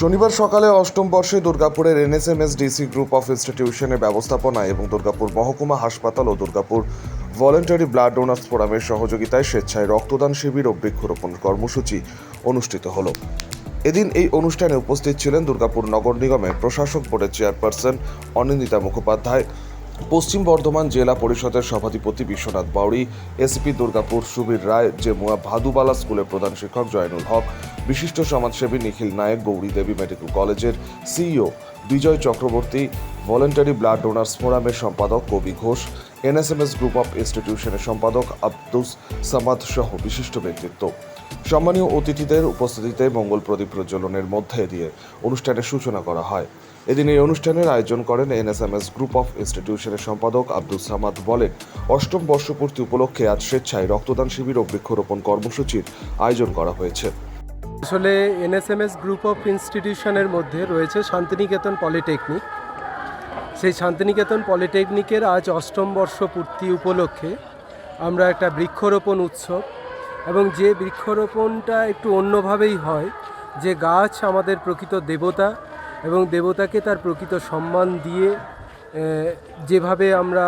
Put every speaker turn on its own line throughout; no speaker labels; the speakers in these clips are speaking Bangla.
শনিবার সকালে অষ্টম বর্ষে দুর্গাপুরের এনএসএমএস ডিসি গ্রুপ অফ ইনস্টিটিউশনের ব্যবস্থাপনা এবং দুর্গাপুর মহকুমা হাসপাতাল ও দুর্গাপুর ভলেন্টারি ব্লাড ডোনার্স ফোরামের সহযোগিতায় স্বেচ্ছায় রক্তদান শিবির ও বৃক্ষরোপণ কর্মসূচি অনুষ্ঠিত হল। এদিন এই অনুষ্ঠানে উপস্থিত ছিলেন দুর্গাপুর নগর নিগমের প্রশাসক বোর্ডের চেয়ারপারসন অনিন্দিতা মুখোপাধ্যায় পশ্চিম বর্ধমান জেলা পরিষদের সভাধিপতি বিশ্বনাথ বাউড়ি, এসপি দুর্গাপুর সুবীর রায়, জেমুয়া ভাদুবালা স্কুলের প্রধান শিক্ষক জয়নুল হক, বিশিষ্ট সমাজসেবী নিখিল নায়েক, গৌরী দেবী মেডিকেল কলেজের CEO Bijoy Chakraborty, voluntary blood donors ফোরামের সম্পাদক Kabi Ghosh, NSMS group of ইনস্টিটিউশনের সম্পাদক আব্দুস সামাদ সহ বিশিষ্ট ব্যক্তিত্ব। সম্মানীয় অতিথিদের উপস্থিতিতে মঙ্গল প্রদীপ প্রজ্বলনের মধ্যে দিয়ে অনুষ্ঠানের সূচনা করা হয়। এদিন এই অনুষ্ঠানের আয়োজন করেন এনএসএমএস গ্রুপ অফ ইনস্টিটিউশনের সম্পাদক আব্দুল সামাদ বলেন, অষ্টম বর্ষপূর্তি উপলক্ষে আজ স্বেচ্ছায় রক্তদান শিবির ও বৃক্ষরোপণ কর্মসূচির আয়োজন করা হয়েছে।
আসলে এনএসএমএস গ্রুপ অফ ইনস্টিটিউশনের মধ্যে রয়েছে শান্তিনিকেতন পলিটেকনিক। সেই শান্তিনিকেতন পলিটেকনিকের আজ অষ্টম বর্ষ পূর্তি উপলক্ষে আমরা একটা বৃক্ষরোপণ উৎসব এবং যে বৃক্ষরোপণটা একটু অন্যভাবেই হয়, যে গাছ আমাদের প্রকৃত দেবতা এবং দেবতাকে তার প্রকৃত সম্মান দিয়ে যেভাবে আমরা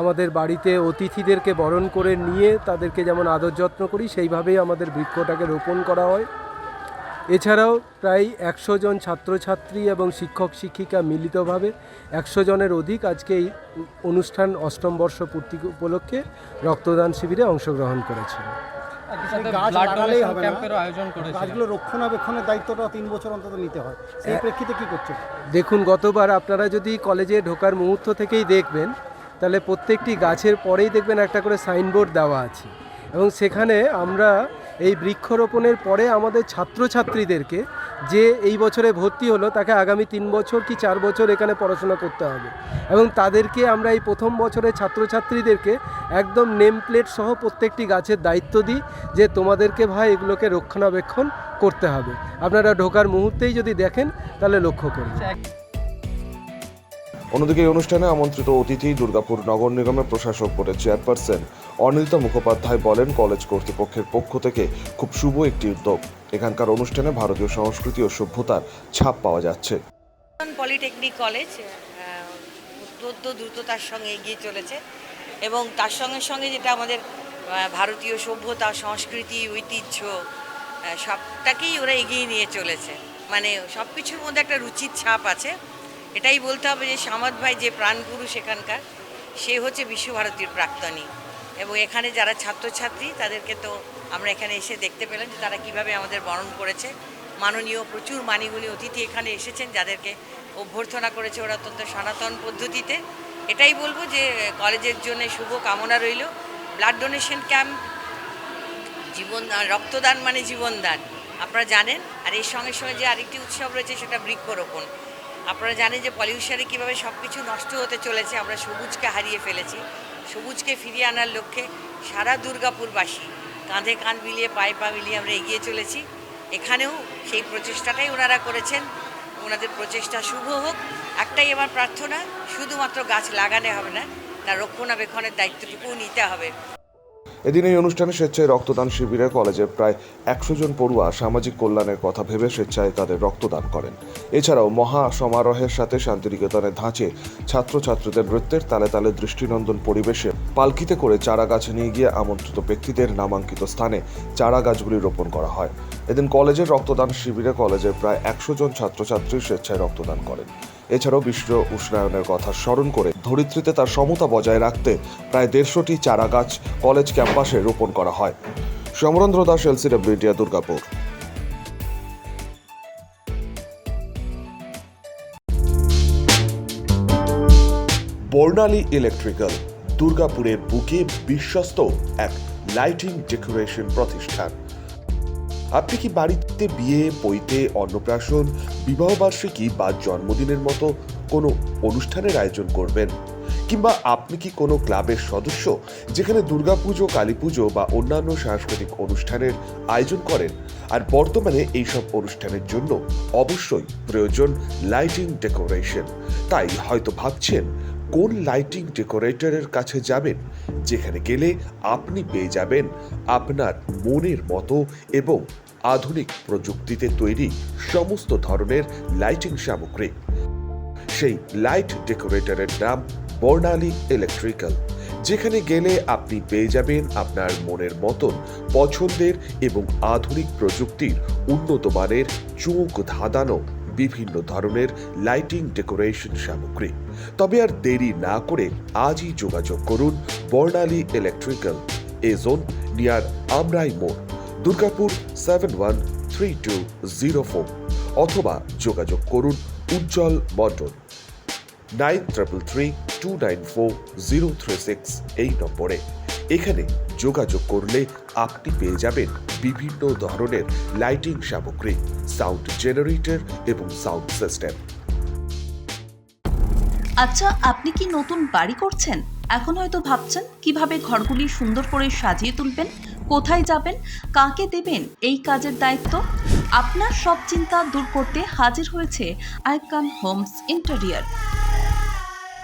আমাদের বাড়িতে অতিথিদেরকে বরণ করে নিয়ে তাদেরকে যেমন আদর যত্ন করি, সেইভাবেই আমাদের বৃক্ষটাকে রোপণ করা হয়। এছাড়াও প্রায় একশো জন ছাত্রছাত্রী এবং শিক্ষক শিক্ষিকা মিলিতভাবে একশো জনের অধিক আজকে এই অনুষ্ঠান অষ্টম বর্ষ পূর্তি উপলক্ষে রক্তদান শিবিরে অংশগ্রহণ করেছিল
গাছ লাগালেই হবে না।
আয়োজন করেছে
গাছগুলো রক্ষণাবেক্ষণের দায়িত্বটা তিন বছর অন্তত নিতে হয়। সেই প্রেক্ষিতে কি করছে
দেখুন গতবার আপনারা যদি কলেজে ঢোকার মুহূর্ত থেকেই দেখবেন তাহলে প্রত্যেকটি গাছের পরেই দেখবেন একটা করে সাইনবোর্ড দেওয়া আছে। এবং সেখানে আমরা এই বৃক্ষরোপণের পরে আমাদের ছাত্রছাত্রীদেরকে যে এই বছরে ভর্তি হলো, তাকে আগামী তিন বছর কি চার বছর এখানে পড়াশোনা করতে হবে। এবং তাদেরকে আমরা এই প্রথম বছরের ছাত্রছাত্রীদেরকে একদম নেম প্লেট সহ প্রত্যেকটি গাছের দায়িত্ব দিই যে তোমাদেরকে ভাই এগুলোকে রক্ষণাবেক্ষণ করতে হবে। আপনারা ঢোকার মুহূর্তেই যদি দেখেন, তাহলে লক্ষ্য করবেন
অন্যদিকে এই অনুষ্ঠানে আমন্ত্রিত অতিথি দুর্গাপুর নগর নিগমের প্রশাসক বোর্ডের চেয়ারপারসন অনিতা মুখোপাধ্যায় বলেন, কলেজ কর্তৃপক্ষের পক্ষ থেকে খুব শুভ একটি উদ্যোগ। এখানকার অনুষ্ঠানে ভারতীয় সংস্কৃতি ও সভ্যতার ছাপ পাওয়া যাচ্ছে।
পলিটেকনিক কলেজ অত্যন্ত দ্রুততার সঙ্গে এগিয়ে চলেছে এবং তার সঙ্গে সঙ্গে যেটা আমাদের ভারতীয় সভ্যতা, সংস্কৃতি, ঐতিহ্য সবটাকেই ওরা এগিয়ে নিয়ে চলেছে। মানে সব কিছুর মধ্যে একটা রুচির ছাপ আছে। এটাই বলতে হবে যে সামাদ ভাই যে প্রাণগুরু সেখানকার, সে হচ্ছে বিশ্বভারতীর প্রাক্তনী। এবং এখানে যারা ছাত্রছাত্রী, তাদেরকে তো আমরা এখানে এসে দেখতে পেলাম যে তারা কীভাবে আমাদের বরণ করেছে। মাননীয় প্রচুর মানিগুণী অতিথি এখানে এসেছেন, যাদেরকে অভ্যর্থনা করেছে ওরা অত্যন্ত সনাতন পদ্ধতিতে। এটাই বলব যে কলেজের জন্য শুভ কামনা রইল। ব্লাড ডোনেশন ক্যাম্প, জীবন রক্তদান মানে জীবনদান। আপনারা জানেন, আর এর সঙ্গে সঙ্গে যে আরেকটি উৎসব রয়েছে সেটা বৃক্ষরোপণ। আপনারা জানেন যে পলিউশনে কীভাবে সব কিছু নষ্ট হতে চলেছে, আমরা সবুজকে হারিয়ে ফেলেছি। সবুজকে ফিরিয়ে আনার লক্ষ্যে সারা দুর্গাপুরবাসী কাঁধে কাঁধ মিলিয়ে, পায়ে পা মিলিয়ে আমরা এগিয়ে চলেছি। এখানেও সেই প্রচেষ্টাটাই ওনারা করেছেন। ওনাদের প্রচেষ্টা শুভ হোক। একটাই আমার প্রার্থনা, শুধুমাত্র গাছ লাগানো হবে না, তার রক্ষণাবেক্ষণের দায়িত্বটুকুও নিতে হবে।
এদিন এই অনুষ্ঠানে স্বেচ্ছায় রক্তদান শিবিরে কলেজের প্রায় একশো জন পড়ুয়া সামাজিক কল্যাণের কথা ভেবে স্বেচ্ছায় তাদের রক্তদান করেন। এছাড়াও মহা সমারোহের সাথে শান্তিনিকেতনের ধাঁচে ছাত্রছাত্রীদের নৃত্যের তালে তালে দৃষ্টিনন্দন পরিবেশে পালকিতে করে চারা গাছ নিয়ে গিয়ে আমন্ত্রিত ব্যক্তিদের নামাঙ্কিত স্থানে চারা গাছগুলি রোপণ করা হয়। এদিন কলেজের রক্তদান শিবিরে কলেজের প্রায় একশো জন ছাত্রছাত্রী স্বেচ্ছায় রক্তদান করেন। এছাড়াও বিশ্ব উষ্ণায়নের কথা স্মরণ করে ধরিত্রীতে তার সমতা বজায় রাখতে প্রায় দেড়শোটি চারা গাছ কলেজ ক্যাম্পাসে রোপণ করা হয়। Samarendra Das LCW India, Durgapur. Barnali electrical, দুর্গাপুরের বুকে বিশ্বস্ত এক লাইটিং ডেকোরেশন প্রতিষ্ঠান। আপনি কি বাড়িতে বিয়ে, পৈতে, অন্নপ্রাশন, বিবাহবার্ষিকী বা জন্মদিনের মতো কোনো অনুষ্ঠানের আয়োজন করবেন। কিংবা আপনি কি কোনো ক্লাবের সদস্য যেখানে দুর্গাপুজো কালী পুজো বা অন্যান্য সাংস্কৃতিক অনুষ্ঠানের আয়োজন করেন? আর বর্তমানে এইসব অনুষ্ঠানের জন্য অবশ্যই প্রয়োজন লাইটিং ডেকোরেশন তাই হয়তো ভাবছেন কোন লাইটিং ডেকোরেটরের কাছে যাবেন? যেখানে গেলে আপনি পেয়ে যাবেন আপনার মনের মতো এবং
আধুনিক প্রযুক্তিতে তৈরি সমস্ত ধরনের লাইটিং সামগ্রী। সেই লাইট ডেকোরেটরের নাম বর্ণালী ইলেকট্রিক্যাল যেখানে গেলে আপনি পেয়ে যাবেন আপনার মনের মতন পছন্দের এবং আধুনিক প্রযুক্তির উন্নত মানের চোখ ধাঁধানো বিভিন্ন ধরনের লাইটিং ডেকোরেশন সামগ্রী। তবে আর দেরি না করে আজই যোগাযোগ করুন Barnali electrical A zone near Amrai মোড়, Durgapur seven one three two zero four অথবা যোগাযোগ করুন Ujjwal Mondal nine triple three two nine four zero three six এই নম্বরে। এখানে যোগাযোগ করলে আপনি পেয়ে যাবেন বিভিন্ন ধরনের লাইটিং সামগ্রী সাউন্ড জেনারেটর এবং সাউন্ড সিস্টেম
আচ্ছা আপনি কি নতুন বাড়ি করছেন? এখন হয়তো ভাবছেন, কীভাবে ঘরগুলি সুন্দর করে সাজিয়ে তুলবেন? কোথায় যাবেন? কাকে দেবেন? এই কাজের দায়িত্ব? আপনার সব চিন্তা দূর করতে হাজির হয়েছে Icon Homes interior.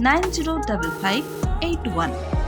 905581.